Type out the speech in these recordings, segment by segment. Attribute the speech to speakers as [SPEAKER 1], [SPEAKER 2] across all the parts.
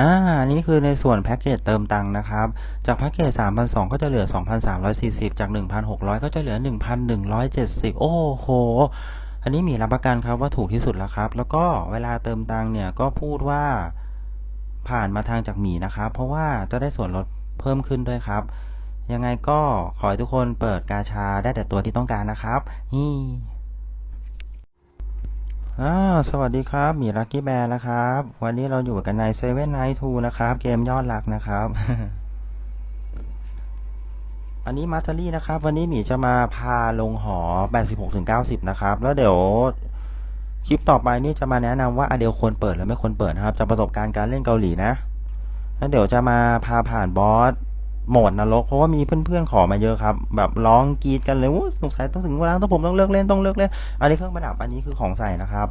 [SPEAKER 1] อ่าอันนี้คือในส่วนแพ็กเกจเติมตังค์นะครับ จากแพ็กเกจ3,200ก็จะเหลือ 2,340 จาก 1,600 ก็จะเหลือ 1,170 โอ้โห อันนี้มีรับประกันครับว่าถูกที่สุดแล้วครับ แล้วก็เวลาเติมตังค์เนี่ยก็พูดว่าผ่านมาทางจากหมีนะครับ เพราะว่าจะได้ส่วนลดเพิ่มขึ้นด้วยครับ ยังไงก็ขอให้ทุกคนเปิดกาชาได้แต่ตัวที่ต้องการนะครับนี่ อ่าสวัสดีครับหมีลักกี้แบร์นะครับ วันนี้เราอยู่กันใน Seven Night 2นะครับ เกมยอดรักนะครับ อันนี้มาสเตอรี่นะครับ วันนี้หมีจะมาพาลงหอ 86ถึง90 นะครับ แล้วเดี๋ยวคลิปต่อไปนี่จะมาแนะนำว่าอเดลควรเปิดหรือไม่ควรเปิดนะครับ จากประสบการณ์การเล่นเกาหลีนะ แล้วเดี๋ยวจะมาพาผ่านบอส โหมดนรกเพราะว่ามีเพื่อนๆขอมาเยอะครับ แบบร้องกรีดกันเลยสงสัยต้องถึงเวลาต้องผมต้องเลิกเล่นต้องเลิกเล่น อันนี้เครื่องประดับอันนี้คือของใส่นะครับ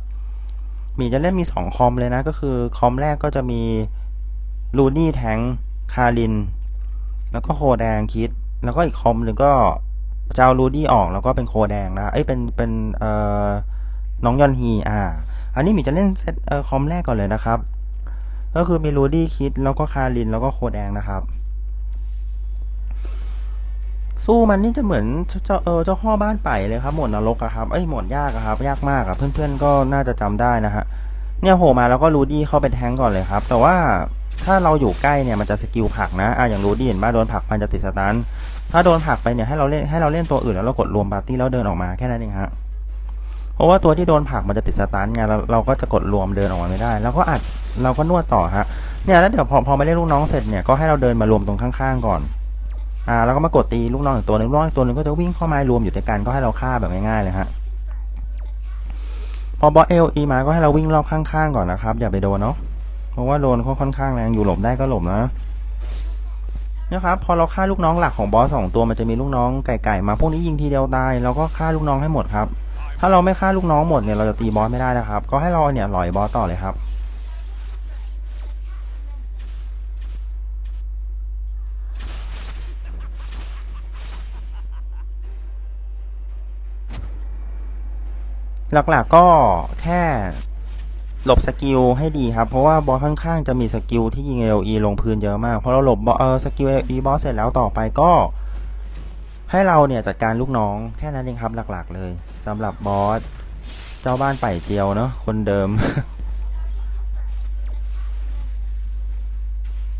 [SPEAKER 1] หมีจะเล่นมีสองคอมเลยนะ ก็คือคอมแรกก็จะมีลูนี่แทงคาริน แล้วก็โคแดงคิด แล้วก็อีกคอมหนึ่งก็จะเอารูดี้ออกแล้วก็เป็นโคแดงนะเอ้ยเป็นเป็นเอ่อน้องยอนฮีอ่า อันนี้หมีจะเล่นเซตเอ่อคอมแรกก่อนเลยนะครับ ก็คือมีรูดี้คิดแล้วก็คารินแล้วก็โคแดงนะครับ สู้มันนี่จะเหมือนเจ้าเออเจ้าพ่อบ้านไปเลยครับหมดนรกอะครับเอ้ยหมดยากอะครับ ยากมากอะเพื่อนๆก็น่าจะจำได้นะฮะเนี่ยโผล่มาแล้วก็รูดี้เข้าไปแทงก่อนเลยครับ แต่ว่าถ้าเราอยู่ใกล้เนี่ยมันจะสกิลผักนะอะอย่างรูดี้เห็นป่ะโดนผักมันจะติดสตันถ้าโดนผักไปเนี่ยให้เราเล่นให้เราเล่นตัวอื่นแล้วเรากดรวมปาร์ตี้แล้วเดินออกมาแค่นั้นเองฮะเพราะว่าตัวที่โดนผักมันจะติดสตันไงเราเราก็จะกดรวมเดินออกมาไม่ได้ แล้วก็อัดเราก็นวดต่อฮะเนี่ยแล้วเดี๋ยวพอพอมาเล่นลูกน้องเสร็จเนี่ยก็ให้เราเดินมารวมตรงข้างๆก่อน อ่าแล้วก็มากดตีลูกน้องอีกตัวหนึ่งลูกน้องอีกตัวหนึ่งก็จะวิ่งเข้ามารวมอยู่ด้วยกันก็ให้เราฆ่าแบบง่ายๆเลยฮะพอบอสเอลีมาก็ให้เราวิ่งรอบข้างๆก่อนนะครับ อย่าไปโดนเนาะเพราะว่าโดนเขาค่อนข้างแรงอยู่หลบได้ก็หลบนะนี่ยครับพอเราฆ่าลูกน้องหลักของบอสสองตัวมันจะมีลูกน้องไก่ๆมาพวกนี้ยิงทีเดียวตายเราก็ฆ่าลูกน้องให้หมดครับ ถ้าเราไม่ฆ่าลูกน้องหมดเนี่ยเราจะตีบอสไม่ได้นะครับ ก็ให้เราเนี่ยหล่อยบอสต่อเลยครับ หลักๆก็แค่หลบสกิลให้ดีครับ เพราะว่าบอสค่อนข้างจะมีสกิลที่ยิง AOE ลงพื้นเยอะมากพอเราหลบสเออสกิล AOE บอสเสร็จแล้วต่อไปก็ ให้เราเนี่ยจัดการลูกน้องแค่นั้นเองครับหลักๆ เลยสำหรับบอสเจ้าบ้านไป่เจียวเนาะคนเดิม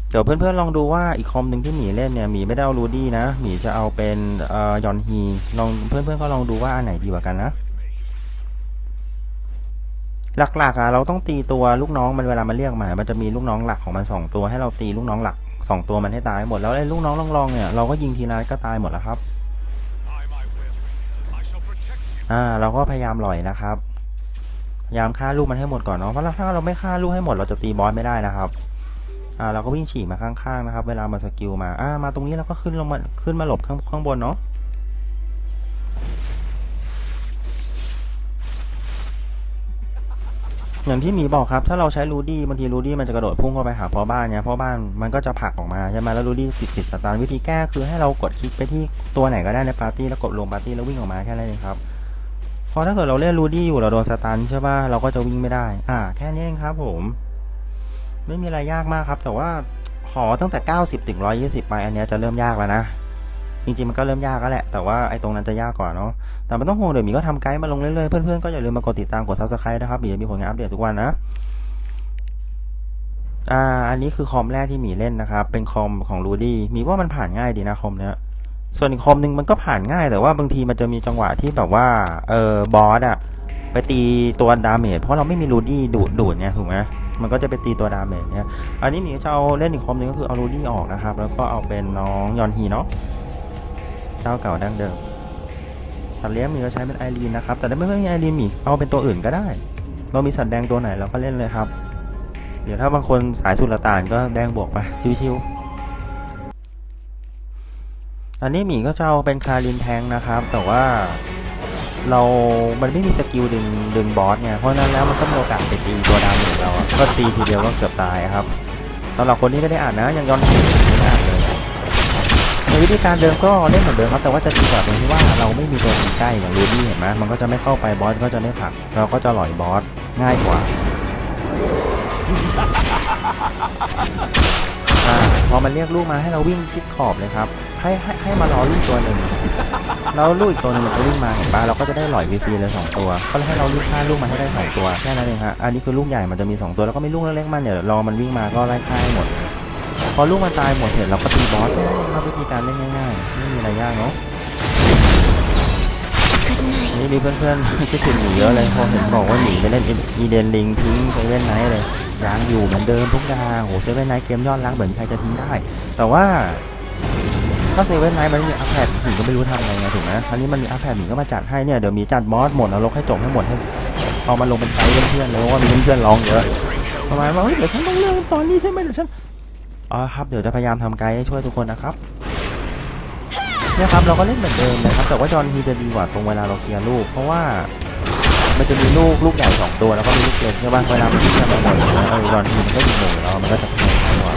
[SPEAKER 1] เดี๋ยวเพื่อนๆลองดูว่าอีกคอมหนึ่งที่หมีเล่นเนี่ยหมีไม่ได้เอารูดี้นะหมีจะเอาเป็นเอ่อยอนฮีลองเพื่อนๆก็ลองดูว่าอันไหนดีกว่ากันนะ หลักๆอะเราต้องตีตัวลูกน้องมันเวลามันเรียกมา มันจะมีลูกน้องหลักของมันสองตัวให้เราตีลูกน้องหลักสองตัวมันให้ตายหมดแล้วไอ้ลูกน้องรองๆเนี่ยเราก็ยิงทีละนัดก็ตายหมดแล้วครับอ่าเราก็พยายามหล่อยนะครับพยายามฆ่าลูกมันให้หมดก่อนเนาะเพราะถ้าเราไม่ฆ่าลูกให้หมดเราจะตีบอสไม่ได้นะครับอ่าเราก็วิ่งฉีกมาข้างๆนะครับ เวลามาสกิลมาอ่ามาตรงนี้เราก็ขึ้นลงมาขึ้นมาหลบข้างข้างบนเนาะ อย่างที่หมีบอกครับ ถ้าเราใช้รูดี้บางทีรูดี้มันจะกระโดดพุ่งเข้าไปหาพ่อบ้านเนี่ยพ่อบ้านมันก็จะผลักออกมาใช่ไหมแล้วรูดี้ติดติดสตาร์วิธีแก้คือให้เรากดคลิกไปที่ตัวไหนก็ได้ในปาร์ตี้แล้วกดลงปาร์ตี้แล้ววิ่งออกมาแค่นั้นเองครับเพราะถ้าเกิดเราเล่นรูดี้อยู่เราโดนสตันใช่ป่ะเราก็จะวิ่งไม่ได้ อ่า แค่นี้เองครับผม ไม่มีอะไรยากมากครับ แต่ว่าหอตั้งแต่ 90ถึง120 ไป อันนี้จะเริ่มยากแล้วนะ จริงๆมันก็เริ่มยากแล้วแหละ แต่ว่าไอ้ตรงนั้นจะยากกว่าเนาะ แต่ไม่ต้องห่วงเดี๋ยวหมีก็ทำไกด์มาลงเรื่อยๆ เพื่อนๆ ก็อย่าลืมมากดติดตามกด subscribe นะครับหมีจะมีผลงานอัปเดตทุกวันนะ อ่า อันนี้คือคอมแรกที่หมีเล่นนะครับ เป็นคอมของรูดี้ มีว่ามันผ่านง่ายดีนะคอมเนี้ย ส่วนอีกคอมหนึ่งมันก็ผ่านง่าย แต่ว่าบางทีมันจะมีจังหวะที่แบบว่า เออบอสอะไปตีตัวดาเมจเพราะเราไม่มีรูดี้ดูดดูดไงถูกไหมมันก็จะไปตีตัวดาเมจเนี่ย อันนี้หมีจะเอาเล่นอีกคอมหนึงก็คือเอารูดี้ออกนะครับ แล้วก็เอาเป็นน้องยอนฮีเนาะ เจ้าเก่าดั้งเดิมสัตว์เลี้ยงหมีก็ใช้เป็นไอรีนนะครับ แต่ถ้าไม่มีไอรีนหมีเอาเป็นตัวอื่นก็ได้ เรามีสัตว์แดงตัวไหนเราก็เล่นเลยครับ เดี๋ยวถ้าบางคนสายสุลต่านก็แดงบวกไปชิวๆอันนี้หมีก็จะเอาเป็นคารินแทงนะครับ แต่ว่าเรา มันไม่มีสกิลดึงดึงบอสเนี่ย เพราะนั้นแล้วมันก็มีโอกาสไปตีตัวดาวหมือนเรา ก็ตีทีเดียวก็เกือบตายครับสำหรับคนที่ไม่ได้อ่านนะ ยังย้อนไม่ได้อ่านเลย ในวิธีการเดิมก็เล่นเหมือนเดิมครับแต่ว่าจะดีกว่าตรงที่ว่าเราไม่มีตัวตีใกล้อย่างรูดี้เห็นไหมมันก็จะไม่เข้าไปบอสก็จะไม่ผลัก เราก็จะหล่อยบอสง่ายกว่าอพอมันเรียกลูกมาให้เราวิ่งชิดขอบเลยครับ ให้ให้ให้มารอลูกตัวหนึ่งแล้วลูกอีกตัวหนึงมันจะวิ่งมาเห็นปะเราก็จะได้หลอยวีซีเลยสองตัว ก็ให้เราลูกฆ่าลูกมาให้ได้สองตัวแค่นั้นเองฮะอันนี้คือลูกใหญ่มันจะมีสองตัวแล้วก็มีลูกเล็กๆมันเนี่ยรอมันวิ่งมาก็ไล่ฆ่าให้หมดพอลูกมันตายหมดเสร็จเราก็ บอสแค่นั้นเองครับวิธีการเล่นง่ายๆไม่มีอะไรยากเนาะ
[SPEAKER 2] Good night.
[SPEAKER 1] นี่มีเพื่อนๆคิดถึงหนีเยอะเลยพอเห็นบอกว่าหนีไปเล่นอีเดนลิงทิ้งไปเล่นไนท์เลยยังอยู่เหมือนเดิมทุกอย่างโหเซเว่นไนท์เกมยอดรักเหมือนใครจะทิ้งได้ แต่ว่าถ้าเซเว่นไนท์มันมีอัพแพดหมีก็ไม่รู้ทำไงไงถูกไหมอันนี้มันมีอัพแพดหมีก็มาจัดให้เนี่ยเดี๋ยวหมีจัดบอสหมดนรกให้จบให้หมดให้เอามาลงเป็นไฟเพื่อนๆเลยเพราะว่ามีเพื่อนๆร้องเยอะประมาณว่าเฮ้ยเดี๋ยวฉันต้องเริ่มตอนนี้ใช่ไหมเดี๋ยวฉัน อ๋อครับเดี๋ยวจะพยายามทำไกด์ให้ช่วยทุกคนนะครับเนี่ยครับเราก็เล่นเหมือนเดิมนะครับ แต่ว่าจอห์นฮีจะดีกว่าตรงเวลาเราเคลียร์ลูก เพราะว่ามันจะมีลูกลูกใหญ่สองตัวแล้วก็มีลูกเล็กใช่ป่ะเวลามันเคลียร์มาหมดเลยนะเออจอห์นฮีมันก็ยิงหมดแล้วมันก็จะแพ้ง่ายกว่า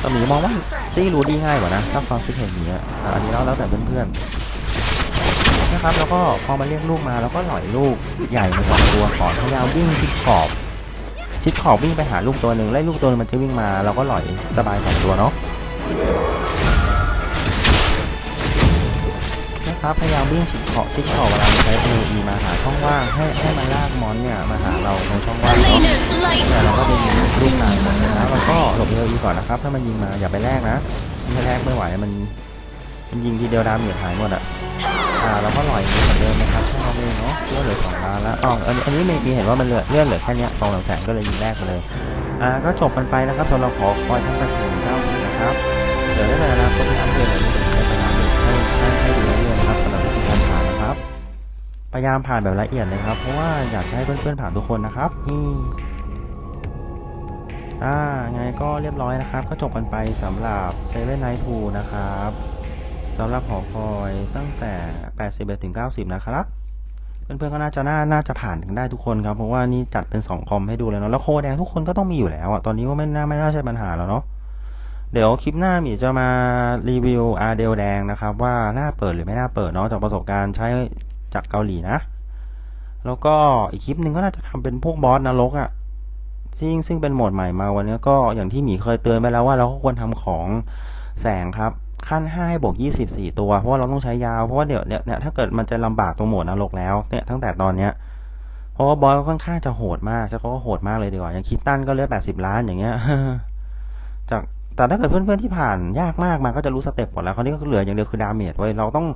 [SPEAKER 1] แต่หมีมองว่าตีรู้ดีง่ายกว่านะถ้าความคิดเห็นหมีอะอะอันนี้แล้วแล้วแต่เพื่อนๆนะครับแล้วก็พอมาเรียกลูกมาแล้วก็หล่อยลูกใหญ่มาสองตัวขอพยายามวิ่งชิดขอบ ชิดขอบวิ่งไปหาลูกตัวหนึ่งไล่ลูกตัวนึงมันจะวิ่งมาเราก็หล่อยสบายสองตัวเนาะนะครับพยายามวิ่งชิดขอบชิดขอบเวลาใช้ AE มาหาช่องว่างให้ให้มันลากมอนเนี่ยมาหาเราตรงช่องว่างเนาะแต่เราก็เป็นลูก
[SPEAKER 2] passing
[SPEAKER 1] หลานหมดนะ
[SPEAKER 2] now.
[SPEAKER 1] เราก็หลบ AE ก่อนนะครับ ถ้ามันยิงมาอย่าไปแลกนะถ้าแลกไม่ไหวมัน มันยิงทีเดียวดาเมจหายหมดอะอ่าเราก็ลอยนี้เหมือนเดิมนะครับแค่นั้นเองเนาะเลื่อดเหลือสองล้านแล้วอ๋ออันนี้อันนี้ไม่มีเห็นว่ามันเลื่อนเลื่อดเหลือแค่นี้สองสามแสนก็เลยยิงแรกไปเลยอ่าก็จบกันไปนะครับสำหรับขอคอยชั้นประถมเก้าสิบนะครับเดี๋ยวได้ในอนาคตที่อัปเดตอะไรจะพยายามให้ให้ให้ดูเรื่อยๆนะครับสำหรับวิธีการผ่านนะครับพยายามผ่านแบบละเอียดเลยครับ เพราะว่าอยากจะให้เพื่อนๆผ่านทุกคนนะครับนี่อ่าไงก็เรียบร้อยนะครับ ก็จบกันไปสำหรับ Seven Night 2นะครับ สำหรับหอคอยตั้งแต่ 81ถึง90 นะครับ เพื่อนๆก็น่าจะน่าน่าจะผ่านกันได้ทุกคนครับ เพราะว่านี่จัดเป็น 2 คอมให้ดูเลยเนาะแล้วโคแดงทุกคนก็ต้องมีอยู่แล้วอะตอนนี้ว่าไม่น่าไม่น่าใช่ปัญหาแล้วเนาะเดี๋ยวคลิปหน้าหมีจะมารีวิวอาเดลแดงนะครับ ว่าน่าเปิดหรือไม่น่าเปิดเนาะจากประสบการณ์ใช้จากเกาหลีนะ แล้วก็อีกคลิปหนึ่งก็น่าจะทำเป็นพวกบอสนรกอะ่ะซึ่งซึ่งเป็นโหมดใหม่มาวันนี้ก็อย่างที่หมีเคยเตือนไปแล้วว่าเราก็ควรทำของแสงครับ ขั้น5ให้บวก24ตัว เพราะว่าเราต้องใช้ยาวเพราะว่าเดี๋ยวเนี่ยเนี่ยถ้าเกิดมันจะลำบากตรงหมดนรกแล้วเนี่ยตั้งแต่ตอนเนี้ยเพราะว่าบอยก็ค่อนข้างจะโหดมากจะเขาก็โหดมากเลยดีกว่าอย่างคิดตันก็เลือด80ล้านอย่างเงี้ยจากแต่ถ้าเกิดเพื่อนๆที่ผ่านยากมากมันก็จะรู้สเต็ปหมดแล้วคราวนี้ก็เหลืออย่างเดียวคือดาเมจไว้เราต้อง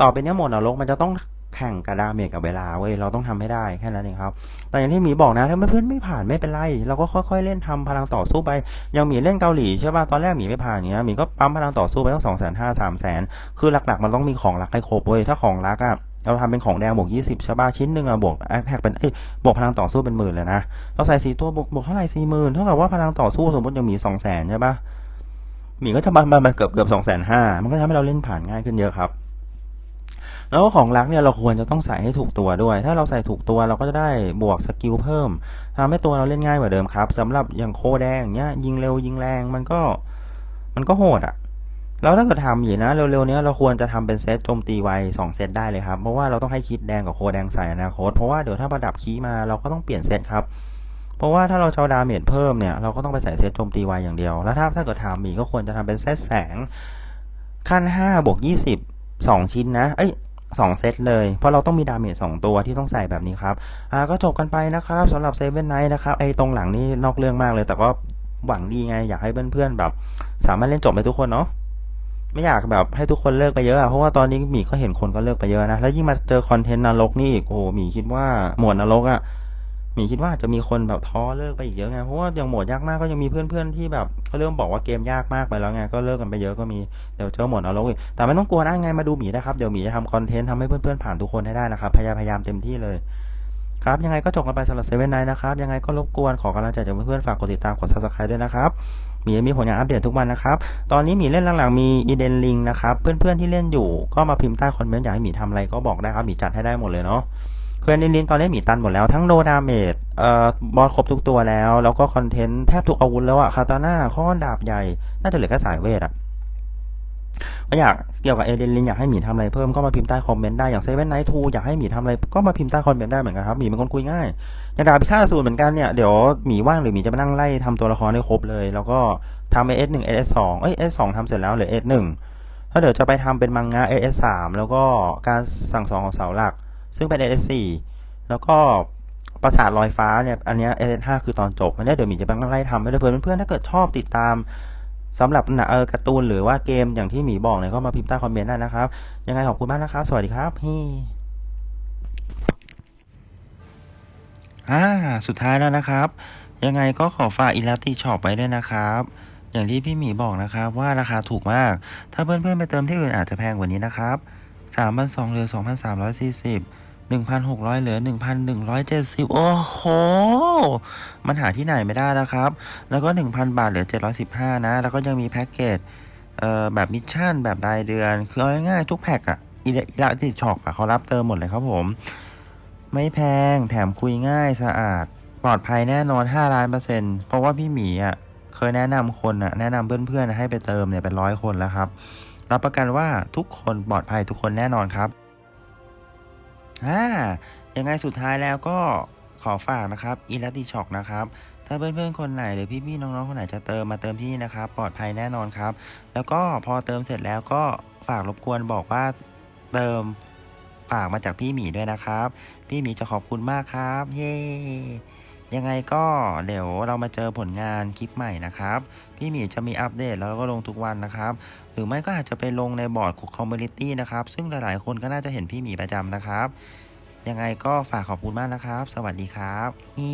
[SPEAKER 1] ต่อไปเนี้ยหมดนรกมันจะต้อง แข่งกับดาเมจกับเวลาเว้ยเราต้องทำให้ได้แค่นั้นเองครับ แต่อย่างที่หมีบอกนะถ้าเพื่อนไม่ผ่านไม่เป็นไร เราก็ค่อยๆเล่นทำพลังต่อสู้ไปอย่างหมีเล่นเกาหลีใช่ป่ะตอนแรกหมีไม่ผ่านอย่างเงี้ยหมีก็ปั๊มพลังต่อสู้ไปตั้งสองแสนห้าสามแสนคือหลักๆมันต้องมีของรักให้ครบเว้ยถ้าของรักอะเราทำเป็นของแดงบวกยี่สิบใช่ป่ะชิ้นหนึ่งอะบวกแอคแท็กเป็นเอ้ยบวกพลังต่อสู้เป็นหมื่นเลยนะ เราใส่สีตัวบวกบวกเท่าไหร่สี่หมื่นเท่ากับว่าพลังต่อสู้สมมติยังมีสองแสนใช่ป่ะหมีก็จะมามามาเกือบเกือบสองแสนห้ามันก็ทำให้เราเล่นผ่านง่ายขึ้นเยอะครับ แล้วของรักเนี่ยเราควรจะต้องใส่ให้ถูกตัวด้วย ถ้าเราใส่ถูกตัวเราก็จะได้บวกสกิลเพิ่มทำให้ตัวเราเล่นง่ายกว่าเดิมครับสำหรับอย่างโคแดงเงี้ยยิงเร็วยิงแรงมันก็มันก็โหดอะ่ะแล้วถ้าเกิดทำอยู่นะ เร็วๆนี้เราควรจะทำเป็นเซตโจมตีไวสองเซตได้เลยครับ เพราะว่าเราต้องให้คิดแดงกับโคแดงใส่อนาคต เพราะว่าเดี๋ยวถ้าประดับคีมาเราก็ต้องเปลี่ยนเซตครับ เพราะว่าถ้าเราจะเอาดาเมจเพิ่มเนี่ยเราก็ต้องไปใส่เซตโจมตีไวอย่างเดียว แล้วถ้าถ้าเกิดทำหมีก็ควรจะทำเป็นเซตแสงขั้น5บวก20 2 ชิ้นนะ เอ้ย สองเซตเลย เพราะเราต้องมีดาเมจสองตัวที่ต้องใส่แบบนี้ครับอ่าก็จบกันไปนะครับสำหรับเซเว่นไนท์นะครับไอ้ตรงหลังนี่นอกเรื่องมากเลย แต่ก็หวังดีไง อยากให้เพื่อนๆแบบ สามารถเล่นจบไปทุกคนเนาะไม่อยากแบบให้ทุกคนเลิกไปเยอะอะเพราะว่าตอนนี้หมีก็เห็นคนก็เลิกไปเยอะนะ แล้วยิ่งมาเจอคอนเทนต์นรกนี่อีกโอ้โหหมีคิดว่าหมวดนรกอะ มีคิดว่าจะมีคนแบบท้อเลิกไปอีกเยอะไงเพราะว่าอย่างโหมดยากมากก็ยังมีเพื่อนๆที่แบบเขาเริ่มบอกว่าเกมยากมากไปแล้วไงก็เลิกกันไปเยอะก็มีเดี๋ยวเจอโหมดนรกอีกแต่ไม่ต้องกลัวนะไงมาดูหมีนะครับเดี๋ยวหมีจะทำคอนเทนต์ทำให้เพื่อนๆผ่านทุกคนให้ได้นะครับพยายามเต็มที่เลยครับยังไงก็จบกันไปสำหรับเซเว่นไนนะครับ ยังไงก็รบกวนขอกำลังใจจากเพื่อนๆฝากกดติดตามกด subscribe ด้วยนะครับหมีมีผลงานอัปเดตทุกวันนะครับ ตอนนี้หมีเล่นหลังๆมีอีเดนลิงนะครับ เพื่อนๆที่เล่นอยู่ก็มาพิมพ์ใต้คอมเมนต์อยากให้หมีทำอะไรก็บอกได้ครับหมีจัดให้ได้หมดเลยเนาะ เพื่อนลินๆตอนนี้หมีตันหมดแล้วทั้งโดดาเมจเอ่อบอลครบทุกตัวแล้ว แล้วก็คอนเทนต์แทบทุกอาวุธแล้วอะคาตาน่าค้อนดาบใหญ่ น่าจะเหลือแค่สายเวทอะก็อยากเกี่ยวกับเอเดนลินอยากให้หมีทำอะไรเพิ่มก็มาพิมพ์ใต้คอมเมนต์ได้อย่างเซเว่นไนท์ทูอยากให้หมีทำอะไรก็มาพิมพ์ใต้คอมเมนต์ได้เหมือนกันครับหมีเป็นคนคุยง่ายอย่างดาบพิฆาตสูตรเหมือนกันเนี่ยเดี๋ยวหมีว่างหรือหมีจะมานั่งไล่ทำตัวละครให้ครบเลย แล้วก็ทำเอสหนึ่งเอสสองเอ้ยเอสสองทำเสร็จแล้วเหลือเอสหนึ่งแล้วเดี๋ยวจะไปทำเป็นมังงะเอสสามแล้วก็การสั่งสอนของเสาหลัก ซึ่งเป็นเอสสี่แล้วก็ปราสาทลอยฟ้าเนี่ย อันนี้เอสห้าคือตอนจบอันนี้เดี๋ยวหมีจะไปนั่งไล่ทำให้เพื่อนเพื่อนถ้าเกิดชอบติดตามสำหรับหนังเออการ์ตูนหรือว่าเกมอย่างที่หมีบอกเนี่ยก็มาพิมพ์ใต้คอมเมนต์ได้นะครับ ยังไงขอบคุณมากนะครับ สวัสดีครับฮี่อ่าสุดท้ายแล้วนะครับ ยังไงก็ขอฝากอิลาติช็อปไว้ด้วยนะครับอย่างที่พี่หมีบอกนะครับว่าราคาถูกมาก ถ้าเพื่อนๆไปเติมที่อื่นอาจจะแพงกว่านี้นะครับ3,200เหลือ2,340 1,600 เหลือ 1,170 โอ้โห มันหาที่ไหนไม่ได้แล้วครับ แล้วก็ 1,000 บาทเหลือ 715 นะ แล้วก็ยังมีแพ็กเกจเอ่อแบบมิชชั่นแบบรายเดือน คือเอาง่ายๆทุกแพ็กอะอีเลอีลาติช็อปอะเขารับเติมหมดเลยครับผม ไม่แพงแถมคุยง่ายสะอาด ปลอดภัยแน่นอน 5 ล้านเปอร์เซ็นต์เพราะว่าพี่หมีอะเคยแนะนำคนอะแนะนำเพื่อนๆให้ไปเติมเนี่ยเป็นร้อยคนแล้วครับรับประกันว่าทุกคนปลอดภัยทุกคนแน่นอนครับ อ่ายังไงสุดท้ายแล้วก็ขอฝากนะครับอีลัติช็อกนะครับถ้าเพื่อนๆ คนไหนหรือพี่ๆ น้องๆ คนไหนจะเติมมาเติมที่นี่นะครับ ปลอดภัยแน่นอนครับ แล้วก็พอเติมเสร็จแล้วก็ฝากรบกวนบอกว่าเติมฝากมาจากพี่หมีด้วยนะครับ พี่หมีจะขอบคุณมากครับ เย้ ยังไงก็เดี๋ยวเรามาเจอผลงานคลิปใหม่นะครับ พี่หมีจะมีอัปเดตแล้วก็ลงทุกวันนะครับ หรือไม่ก็อาจจะไปลงในบอร์ดของคอมมูนิตี้นะครับ ซึ่งหลายๆคนก็น่าจะเห็นพี่หมีประจำนะครับ ยังไงก็ฝากขอบคุณมากนะครับ สวัสดีครับฮี